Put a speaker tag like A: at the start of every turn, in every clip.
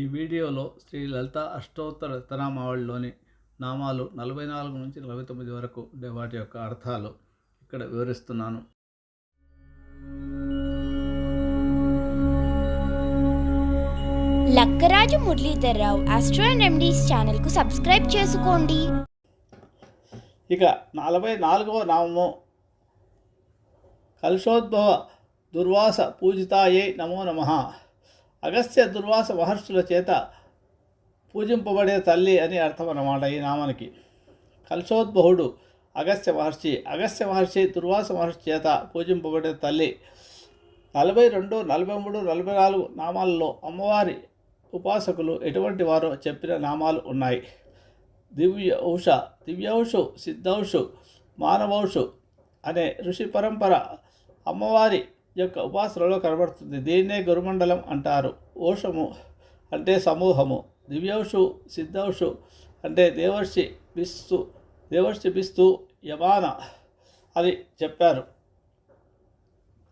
A: ఈ వీడియోలో శ్రీ లలిత అష్టోత్తర శతనామావళిలోని నామాలు నలభై నాలుగు నుంచి నలభై తొమ్మిది వరకు ఉండే వాటి యొక్క అర్థాలు ఇక్కడ వివరిస్తున్నాను.
B: Lakkaraju Muralidhar Rao astro and remedies ఛానల్కు సబ్స్క్రైబ్ చేసుకోండి.
A: ఇక నలభై నాలుగవ నామము. కలుషోద్భవ దుర్వాస పూజితాయే నమో నమ. అగస్త్య దుర్వాస మహర్షుల చేత పూజింపబడే తల్లి అని అర్థం అన్నమాట ఈ నామానికి. కలుషోద్భవుడు అగస్త్య మహర్షి. అగస్త్య మహర్షి దుర్వాస మహర్షి చేత పూజింపబడే తల్లి. నలభై రెండు నలభై మూడు నలభై నాలుగు నామాలలో అమ్మవారి ఉపాసకులు ఎటువంటి వారో చెప్పిన నామాలు ఉన్నాయి. దివ్య ఔష దివ్యౌషు సిద్ధౌషు మానవౌషు అనే ఋషి పరంపర అమ్మవారి యొక్క ఉపాసనలో కనబడుతుంది. దీన్నే గురుమండలం అంటారు. ఓషము అంటే సమూహము. దివ్యౌషు సిద్ధౌషు అంటే దేవర్షి బిస్తు దేవర్షి బిస్తు యమాన అని చెప్పారు.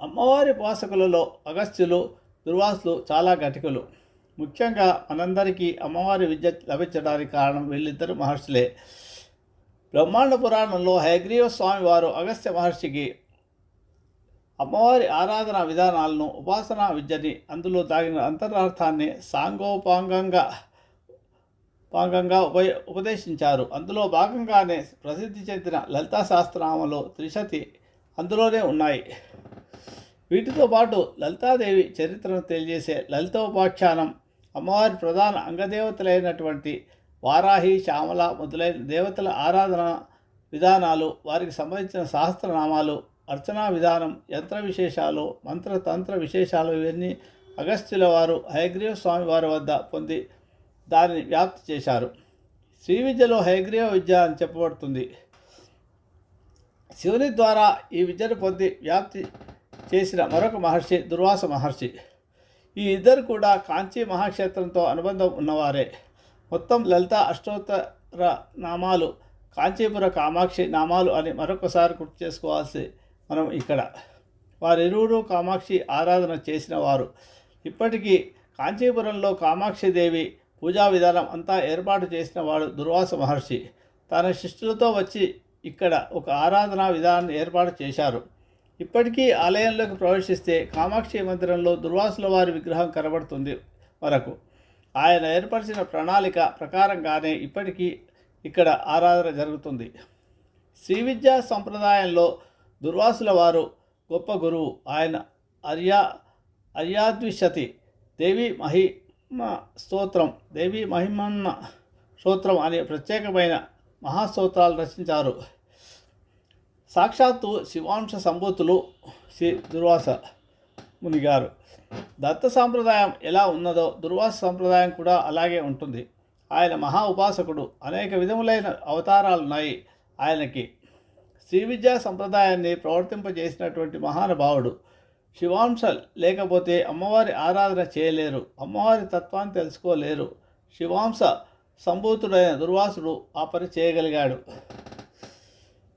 A: అమ్మవారి ఉపాసకులలో అగస్త్యులు దుర్వాసులు చాలా ఘటికులు. ముఖ్యంగా మనందరికీ అమ్మవారి విద్య లభించడానికి కారణం వీళ్ళిద్దరు మహర్షులే. బ్రహ్మాండ పురాణంలో హయగ్రీవ స్వామి వారు అగస్త్య మహర్షికి అమ్మవారి ఆరాధన విధానాలను ఉపాసనా విద్యని అందులో దాగిన అంతరార్థాన్ని సాంగోపాంగంగా పాంగంగా ఉప ఉపదేశించారు. అందులో భాగంగానే ప్రసిద్ధి చెందిన లలితా శాస్త్రనామలు త్రిశతి అందులోనే ఉన్నాయి. వీటితో పాటు లలితాదేవి చరిత్రను తెలియజేసే లలితోపాఖ్యానం అమ్మవారి ప్రధాన అంగదేవతలైనటువంటి వారాహి శ్యామల మొదలైన దేవతల ఆరాధన విధానాలు వారికి సంబంధించిన శాస్త్రనామాలు అర్చనా విధానం యంత్ర విశేషాలు మంత్రతంత్ర విశేషాలు ఇవన్నీ అగస్త్యుల వారు హయగ్రీవ స్వామి వారి వద్ద పొంది దానిని వ్యాప్తి చేశారు. శ్రీ విద్యలో హయగ్రీవ విద్య అని చెప్పబడుతుంది. శివుని ద్వారా ఈ విద్యను పొంది వ్యాప్తి చేసిన మరొక మహర్షి దుర్వాస మహర్షి. ఈ ఇద్దరు కూడా కాంచీ మహాక్షేత్రంతో అనుబంధం ఉన్నవారే. మొత్తం లలిత అష్టోత్తర నామాలు కాంచీపుర కామాక్షి నామాలు అని మరొకసారి గుర్తు చేసుకోవాల్సి మనం ఇక్కడ వారిరువురు కామాక్షి ఆరాధన చేసిన వారు. ఇప్పటికీ కాంచీపురంలో కామాక్షి దేవి పూజా విధానం అంతా ఏర్పాటు చేసిన వాడు దుర్వాస మహర్షి. తన శిష్యులతో వచ్చి ఇక్కడ ఒక ఆరాధనా విధానాన్ని ఏర్పాటు చేశారు. ఇప్పటికీ ఆలయంలోకి ప్రవేశిస్తే కామాక్షి మందిరంలో దుర్వాసుల వారి విగ్రహం కనబడుతుంది వరకు. ఆయన ఏర్పరిచిన ప్రణాళిక ప్రకారంగానే ఇప్పటికీ ఇక్కడ ఆరాధన జరుగుతుంది. శ్రీ విద్యా సంప్రదాయంలో దుర్వాసుల వారు గొప్ప గురువు. ఆయన అర్యా అర్యాద్విశతి. దేవి మహిమ స్తోత్రం. దేవి మహిమన్న స్తోత్రం అనే ప్రత్యేకమైన మహాస్తోత్రాలు రచించారు. సాక్షాత్తు శివాంశ సంభూతులు శ్రీ దుర్వాస మునిగారు. దత్త సాంప్రదాయం ఎలా ఉన్నదో దుర్వాస సంప్రదాయం కూడా అలాగే ఉంటుంది. ఆయన మహా ఉపాసకుడు. అనేక విధములైన అవతారాలున్నాయి. ఆయనకి శ్రీ విద్యా సంప్రదాయాన్ని ప్రవర్తింపజేసినటువంటి మహానుభావుడు శివాంశల్. లేకపోతే అమ్మవారి ఆరాధన చేయలేరు అమ్మవారి తత్వాన్ని తెలుసుకోలేరు. శివాంశ సంభూతుడైన దుర్వాసుడు ఆ పని చేయగలిగాడు.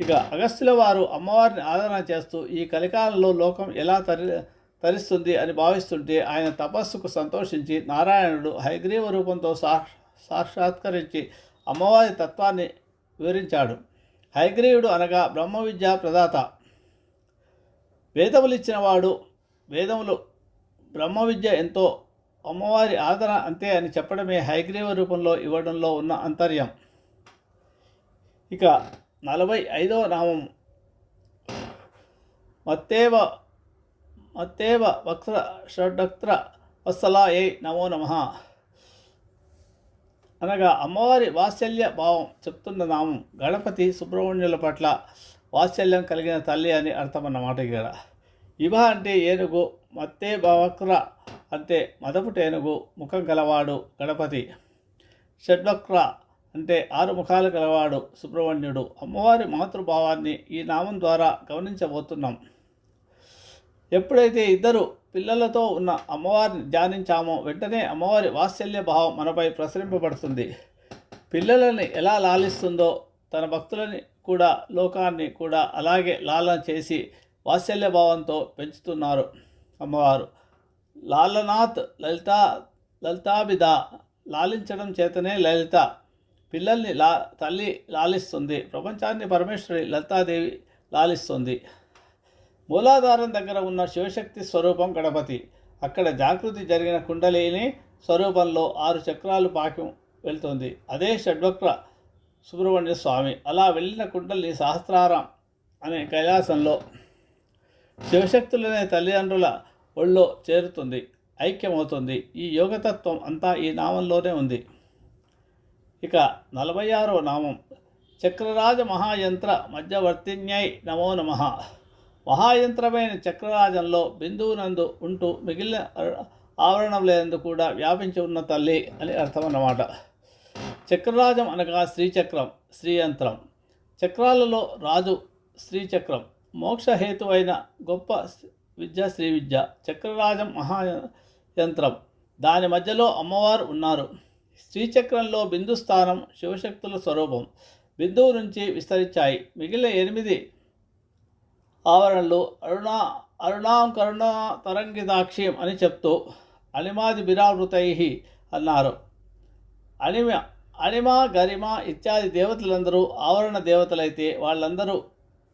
A: ఇక అగస్త్యుల వారు అమ్మవారిని ఆరాధన చేస్తూ ఈ కలికాలంలో లోకం ఎలా తరి తరిస్తుంది అని భావిస్తుంటే ఆయన తపస్సుకు సంతోషించి నారాయణుడు హైగ్రీవ రూపంతో సా సాక్షాత్కరించి అమ్మవారి తత్వాన్ని వివరించాడు. హైగ్రీవుడు అనగా బ్రహ్మ విద్యా ప్రదాత. వేదములు ఇచ్చినవాడు వేదములు బ్రహ్మ విద్య ఎంతో అమ్మవారి ఆదరణ అంతే అని చెప్పడమే హైగ్రీవ రూపంలో ఇవ్వడంలో ఉన్న అంతర్యం. ఇక నలభై ఐదవ నామం. మత్తేవ మత్తేవ వక్ర షడ్క్ర వత్సలాయై నమో నమ. అనగా అమ్మవారి వాత్సల్య భావం చెప్తున్న నామం గణపతి సుబ్రహ్మణ్యుల పట్ల వాత్సల్యం కలిగిన తల్లి అని అర్థం అన్నమాట ఇక్కడ ఇవ అంటే ఏనుగు మత్తే భవక్ర అంటే మదపుటేనుగు ముఖం గలవాడు గణపతి. షడ్వక్ర అంటే ఆరు ముఖాలు గలవాడు సుబ్రహ్మణ్యుడు. అమ్మవారి మాతృభావాన్ని ఈ నామం ద్వారా గమనించబోతున్నాం. ఎప్పుడైతే ఇద్దరు పిల్లలతో ఉన్న అమ్మవారిని ధ్యానించామో వెంటనే అమ్మవారి వాత్సల్య భావం మనపై ప్రసరింపబడుతుంది. పిల్లలని ఎలా లాలిస్తుందో తన భక్తులని కూడా లోకాన్ని కూడా అలాగే లాలన చేసి వాత్సల్య భావంతో పెంచుతున్నారు అమ్మవారు. లాలనాథ్ లలిత లలితాభిద లాలించడం చేతనే లలిత పిల్లల్ని లా తల్లి లాలిస్తుంది. ప్రపంచాన్ని పరమేశ్వరి లలితాదేవి లాలిస్తుంది. మూలాధారం దగ్గర ఉన్న శివశక్తి స్వరూపం గణపతి. అక్కడ జాగృతి జరిగిన కుండలిని స్వరూపంలో ఆరు చక్రాలు పాకి వెళ్తుంది. అదే షడ్వక్ర సుబ్రహ్మణ్య స్వామి. అలా వెళ్ళిన కుండలి సహస్రారం అనే కైలాసంలో శివశక్తులనే తల్లిదండ్రుల ఒళ్ళో చేరుతుంది. ఐక్యమవుతుంది. ఈ యోగతత్వం అంతా ఈ నామంలోనే ఉంది. ఇక నలభై ఆరో నామం. చక్రరాజ మహాయంత్ర మధ్యవర్తిన్యై నమో నమ. మహాయంత్రమైన చక్రరాజంలో బిందువునందు ఉంటూ మిగిలిన ఆవరణం లేనందు కూడా వ్యాపించి ఉన్న తల్లి అని అర్థం అన్నమాట చక్రరాజం అనగా శ్రీచక్రం శ్రీయంత్రం. చక్రాలలో రాజు శ్రీచక్రం. మోక్షహేతు అయిన గొప్ప విద్య శ్రీ విద్య చక్రరాజం మహాయంత్రం. దాని మధ్యలో అమ్మవారు ఉన్నారు. శ్రీచక్రంలో బిందు స్థానం శివశక్తుల స్వరూపం. బిందువు నుంచి విస్తరించాయి. మిగిలిన ఎనిమిది ఆవరణలు అరుణా అరుణాం కరుణ తరంగిదాక్ష్యం అని చెప్తూ అనిమాది బిరావృతై అన్నారు. అనిమ అనిమ గరిమ ఇత్యాది దేవతలందరూ ఆవరణ దేవతలైతే వాళ్ళందరూ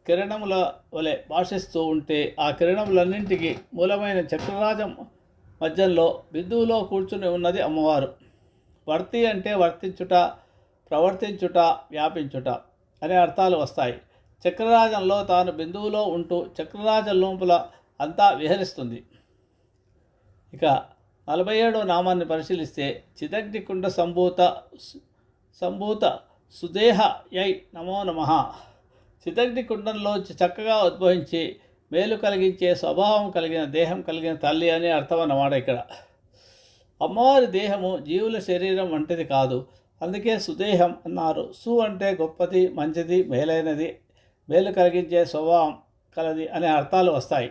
A: కిరణముల వలె భాషిస్తూ ఉంటే ఆ కిరణములన్నింటికి మూలమైన చక్రరాజం మధ్యంలో బిందువులో కూర్చుని ఉన్నది అమ్మవారు. వర్తి అంటే వర్తించుట ప్రవర్తించుట వ్యాపించుట అనే అర్థాలు వస్తాయి. చక్రరాజంలో తాను బిందువులో ఉంటూ చక్రరాజం లోపల అంతా విహరిస్తుంది. ఇక నలభై ఏడో నామాన్ని పరిశీలిస్తే చిదగ్నికుండ సంభూత సంభూత సుదేహ యై నమో నమ. చిదగ్నికుండంలో చక్కగా ఉద్భవించి మేలు కలిగించే స్వభావం కలిగిన దేహం కలిగిన తల్లి అని అర్థం అన్నమాట ఇక్కడ. అమ్మవారి దేహము జీవుల శరీరం వంటిది కాదు. అందుకే సుదేహం అన్నారు. సు అంటే గొప్పది మంచిది మేలైనది. మేలు కలిగించే స్వభావం కలది అనే అర్థాలు వస్తాయి.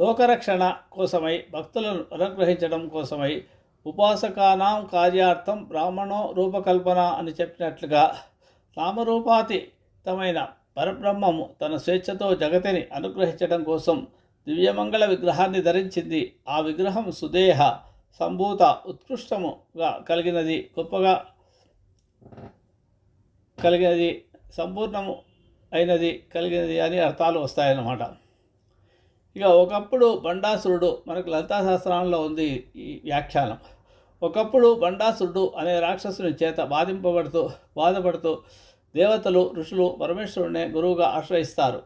A: లోకరక్షణ కోసమై భక్తులను అనుగ్రహించడం కోసమై ఉపాసకానాం కార్యార్థం బ్రాహ్మణో రూపకల్పన అని చెప్పినట్లుగా నామరూపాతీతమైన పరబ్రహ్మము తన స్వేచ్ఛతో జగతిని అనుగ్రహించడం కోసం దివ్యమంగళ విగ్రహాన్ని ధరించింది. ఆ విగ్రహం సుదేహ సంభూత ఉత్కృష్టముగా కలిగినది గొప్పగా కలిగినది సంపూర్ణము అయినది కలిగినది అని అర్థాలు వస్తాయన్నమాట. ఇక ఒకప్పుడు బండాసురుడు మనకు లలితాశాస్త్రంలో ఉంది ఈ వ్యాఖ్యానం. ఒకప్పుడు బండాసురుడు అనే రాక్షసుని చేత బాధింపబడుతూ బాధపడుతూ దేవతలు ఋషులు పరమేశ్వరుడినే గురువుగా ఆశ్రయిస్తారు.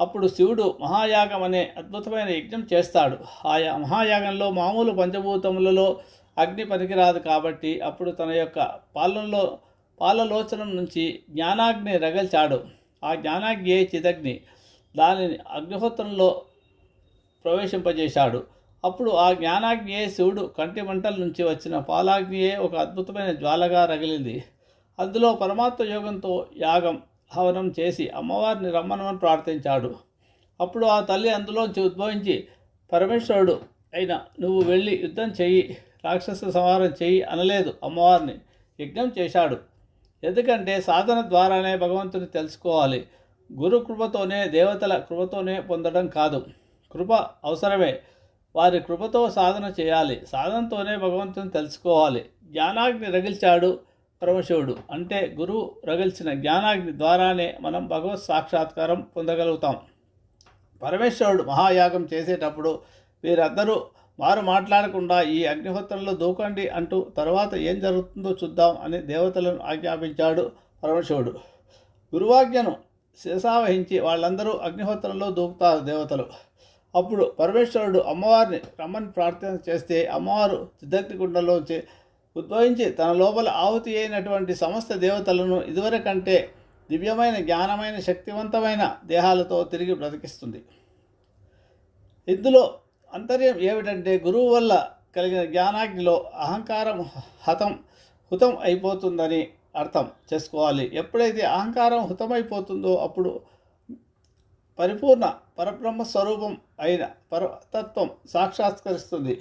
A: అప్పుడు శివుడు మహాయాగం అనే అద్భుతమైన యజ్ఞం చేస్తాడు. ఆయా మహాయాగంలో మామూలు పంచభూతములలో అగ్ని పనికిరాదు కాబట్టి అప్పుడు తన యొక్క పాలనలో పాలలోచనం నుంచి జ్ఞానాగ్ని రగల్చాడు. ఆ జ్ఞానాగ్నియే చిదగ్ని. దానిని అగ్నిహోత్రంలో ప్రవేశింపజేశాడు. అప్పుడు ఆ జ్ఞానాగ్నియే శివుడు కంటి మంటల నుంచి వచ్చిన పాలాగ్నియే ఒక అద్భుతమైన జ్వాలగా రగిలింది. అందులో పరమాత్మ యోగంతో యాగం హవనం చేసి అమ్మవారిని రమ్మనమని ప్రార్థించాడు. అప్పుడు ఆ తల్లి అందులోంచి ఉద్భవించి పరమేశ్వరుడు అయినా నువ్వు వెళ్ళి యుద్ధం చెయ్యి రాక్షస సంహారం చెయ్యి అనలేదు అమ్మవారిని. యజ్ఞం చేశాడు. ఎందుకంటే సాధన ద్వారానే భగవంతుని తెలుసుకోవాలి. గురు కృపతోనే దేవతల కృపతోనే పొందడం కాదు. కృప అవసరమే. వారి కృపతో సాధన చేయాలి. సాధనతోనే భగవంతుని తెలుసుకోవాలి. జ్ఞానాగ్ని రగిల్చాడు పరమశివుడు. అంటే గురువు రగిల్చిన జ్ఞానాగ్ని ద్వారానే మనం భగవత్ సాక్షాత్కారం పొందగలుగుతాం. పరమేశ్వరుడు మహాయాగం చేసేటప్పుడు వీరందరూ వారు మాట్లాడకుండా ఈ అగ్నిహోత్రంలో దూకండి అంటూ తర్వాత ఏం జరుగుతుందో చూద్దాం అని దేవతలను ఆజ్ఞాపించాడు పరమశివుడు గురువాజ్ఞను శిరసావహించి వాళ్ళందరూ అగ్నిహోత్రంలో దూకుతారు దేవతలు. అప్పుడు పరమేశ్వరుడు అమ్మవారిని రమ్మని ప్రార్థన చేస్తే అమ్మవారు సిద్ధగ్నికుండలోంచి ఉద్భవించి తన లోపల ఆహుతి అయినటువంటి సమస్త దేవతలను ఇదివరకంటే దివ్యమైన జ్ఞానమైన శక్తివంతమైన దేహాలతో తిరిగి బ్రతికిస్తుంది. ఇందులో అంతర్యం ఏమిటంటే గురువు వల్ల కలిగిన జ్ఞానాగ్నిలో అహంకారం హతం హుతం అయిపోతుందని అర్థం చేసుకోవాలి. ఎప్పుడైతే అహంకారం హుతమైపోతుందో అప్పుడు పరిపూర్ణ పరబ్రహ్మ స్వరూపం అయిన పరతత్వం సాక్షాత్కరిస్తుంది.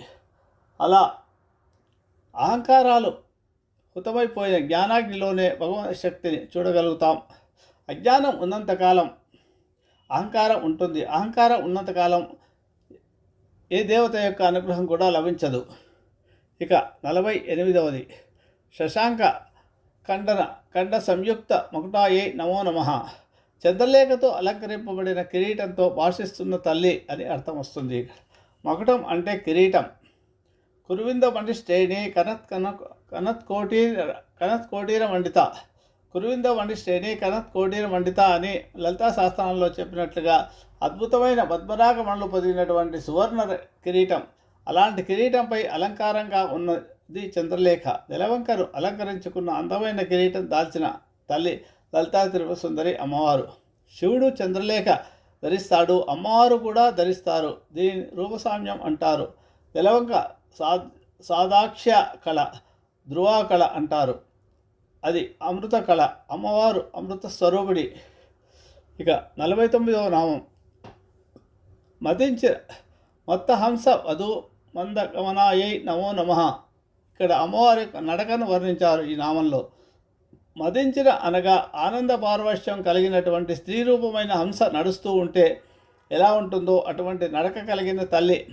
A: అలా అహంకారాలు హుతమైపోయిన జ్ఞానాగ్నిలోనే భగవన్ శక్తిని చూడగలుగుతాం. అజ్ఞానం ఉన్నంతకాలం అహంకారం ఉంటుంది. అహంకారం ఉన్నంతకాలం ఏ దేవత యొక్క అనుగ్రహం కూడా లభించదు. ఇక నలభై ఎనిమిదవది. శశాంక ఖండన ఖండ సంయుక్త మకుటాయే నమో నమ. చంద్రలేఖతో అలంకరింపబడిన కిరీటంతో భాషిస్తున్న తల్లి అని అర్థం వస్తుంది. మకుటం అంటే కిరీటం. కురువింద మండి శ్రేణి కనత్ కన కనత్ కోటి కనత్ కోటీర మండిత కురువింద వంటి శ్రేణి కనత్ వండిత అని లలితా శాస్త్రంలో చెప్పినట్లుగా అద్భుతమైన పద్మరాగ మండలు పొదిగినటువంటి సువర్ణ కిరీటం. అలాంటి కిరీటంపై అలంకారంగా ఉన్నది చంద్రలేఖ. నిలవంకరు అలంకరించుకున్న అందమైన కిరీటం దాల్చిన తల్లి లలితా త్రిపురసుందరి అమ్మవారు. శివుడు చంద్రలేఖ ధరిస్తాడు అమ్మవారు కూడా ధరిస్తారు. దీని రూపసామ్యం అంటారు. నిలవంక సా సాదాక్ష్య కళ ధ్రువా కళ అంటారు. అది అమృత కళ అమ్మవారు అమృత స్వరూపిణి ఇక నలభై తొమ్మిదవ నామం. మతించ మత్తహంస వధు మంద గమనాయై నమో నమ. ఇక్కడ అమ్మవారి యొక్క నడకను వర్ణించారు ఈ నామంలో. మదించిన అనగా ఆనంద పార్వశ్యం కలిగినటువంటి స్త్రీ రూపమైన హంస నడుస్తూ ఉంటే ఎలా ఉంటుందో అటువంటి నడక కలిగిన తల్లి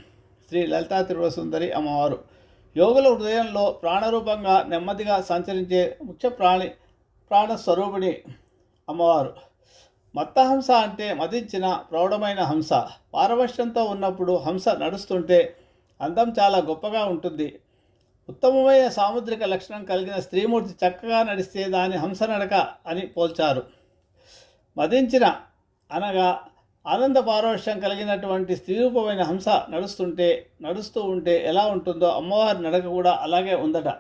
A: శ్రీ లలితా త్రిపురసుందరి అమ్మవారు. యోగుల హృదయంలో ప్రాణరూపంగా నెమ్మదిగా సంచరించే ముఖ్య ప్రాణి ప్రాణస్వరూపిణి అమ్మవారు. మత్తహంస అంటే మదించిన ప్రౌఢమైన హంస. పారవశ్యంతో ఉన్నప్పుడు హంస నడుస్తుంటే అందం చాలా గొప్పగా ఉంటుంది. ఉత్తమమైన సాముద్రిక లక్షణం కలిగిన స్త్రీమూర్తి చక్కగా నడిస్తే దాని హంస నడక అని పోల్చారు. మదించిన అనగా ఆనంద పారవశ్యం కలిగినటువంటి స్త్రీరూపమైన హంస నడుస్తుంటే నడుస్తూ ఉంటే ఎలా ఉంటుందో అమ్మవారి నడక కూడా అలాగే ఉందట.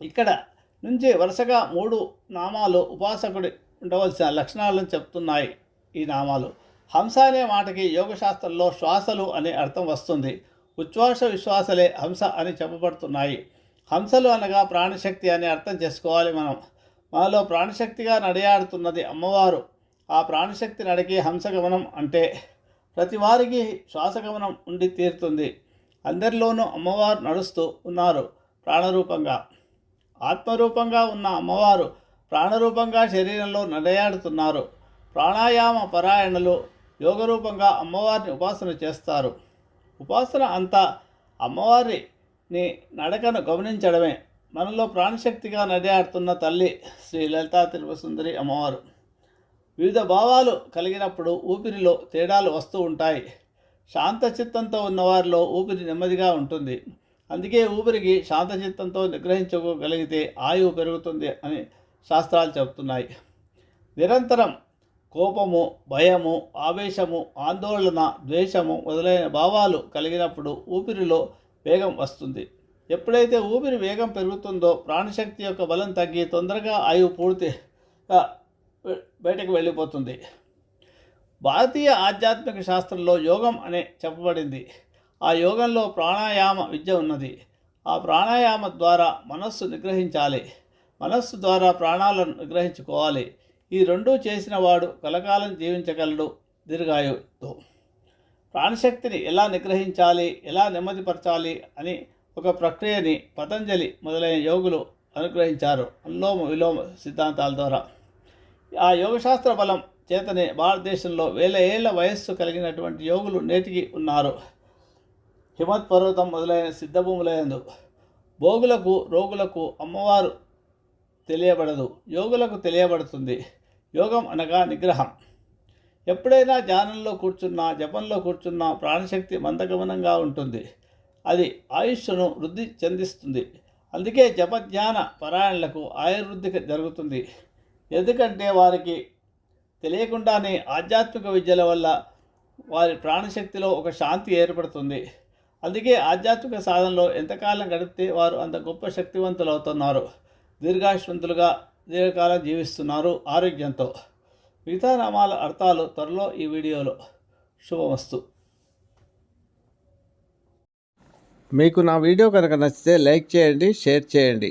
A: ఇక్కడ నుంచి వరుసగా మూడు నామాలు ఉపాసకుడి ఉండవలసిన లక్షణాలను చెప్తున్నాయి ఈ నామాలు. హంస అనే మాటకి యోగశాస్త్రంలో శ్వాసలు అనే అర్థం వస్తుంది. ఉచ్ఛ్వాస విశ్వాసలే హంస అని చెప్పబడుతున్నాయి. హంసలు అనగా ప్రాణశక్తి అని అర్థం చేసుకోవాలి మనం. మనలో ప్రాణశక్తిగా నడియాడుతున్నది అమ్మవారు. ఆ ప్రాణశక్తి నడికి హంసగమనం అంటే ప్రతి వారికి శ్వాసగమనం ఉండి తీరుతుంది. అందరిలోనూ అమ్మవారు నడుస్తూ ఉన్నారు ప్రాణరూపంగా. ఆత్మరూపంగా ఉన్న అమ్మవారు ప్రాణరూపంగా శరీరంలో నడయాడుతున్నారు. ప్రాణాయామ పరాయణలు యోగరూపంగా అమ్మవారిని ఉపాసన చేస్తారు. ఉపాసన అంతా అమ్మవారిని నడకను గమనించడమే. మనలో ప్రాణశక్తిగా నడయాడుతున్న తల్లి శ్రీ లలితా తిరుపసుందరి అమ్మవారు. వివిధ భావాలు కలిగినప్పుడు ఊపిరిలో తేడాలు వస్తూ ఉంటాయి. శాంతచిత్తంతో ఉన్నవారిలో ఊపిరి నెమ్మదిగా ఉంటుంది. అందుకే ఊపిరికి శాంతచిత్తంతో నిగ్రహించుకోగలిగితే ఆయువు పెరుగుతుంది అని శాస్త్రాలు చెబుతున్నాయి. నిరంతరం కోపము భయము ఆవేశము ఆందోళన ద్వేషము మొదలైన భావాలు కలిగినప్పుడు ఊపిరిలో వేగం వస్తుంది. ఎప్పుడైతే ఊపిరి వేగం పెరుగుతుందో ప్రాణశక్తి యొక్క బలం తగ్గి తొందరగా ఆయువు పూర్తిగా బయటకు వెళ్ళిపోతుంది. భారతీయ ఆధ్యాత్మిక శాస్త్రంలో యోగం అనే చెప్పబడింది. ఆ యోగంలో ప్రాణాయామ విద్య ఉన్నది. ఆ ప్రాణాయామ ద్వారా మనస్సు నిగ్రహించాలి. మనస్సు ద్వారా ప్రాణాలను నిగ్రహించుకోవాలి. ఈ రెండూ చేసిన వాడు కలకాలం జీవించగలడు దీర్ఘాయుతో ప్రాణశక్తిని ఎలా నిగ్రహించాలి? ఎలా నెమ్మదిపరచాలి? అని ఒక ప్రక్రియని పతంజలి మొదలైన యోగులు అనుగ్రహించారు. అనులోమ విలోమ సిద్ధాంతాల ద్వారా. ఆ యోగశాస్త్ర బలం చేతనే భారతదేశంలో వేల ఏళ్ళ వయస్సు కలిగినటువంటి యోగులు నేటికి ఉన్నారు. హిమత్ పర్వతం మొదలైన సిద్ధభూములందు భోగులకు రోగులకు అమ్మవారు తెలియబడదు యోగులకు తెలియబడుతుంది. యోగం అనగా నిగ్రహం. ఎప్పుడైనా ధ్యానంలో కూర్చున్నా జపంలో కూర్చున్నా ప్రాణశక్తి మందగమనంగా ఉంటుంది. అది ఆయుష్ను వృద్ధి చెందిస్తుంది. అందుకే జపధ్యాన పరాయణలకు ఆయుర్వృద్ధి జరుగుతుంది. ఎందుకంటే వారికి తెలియకుండానే ఆధ్యాత్మిక విద్యల వల్ల వారి ప్రాణశక్తిలో ఒక శాంతి ఏర్పడుతుంది. అందుకే ఆధ్యాత్మిక సాధనలో ఎంతకాలం గడిపితే వారు అంత గొప్ప శక్తివంతులు అవుతున్నారు దీర్ఘాశ్వంతులుగా దీర్ఘకాలం జీవిస్తున్నారు ఆరోగ్యంతో. మిగతా నామాల అర్థాలు త్వరలో ఈ వీడియోలో. శుభమస్తు. మీకు నా వీడియో కనుక నచ్చితే లైక్ చేయండి షేర్ చేయండి.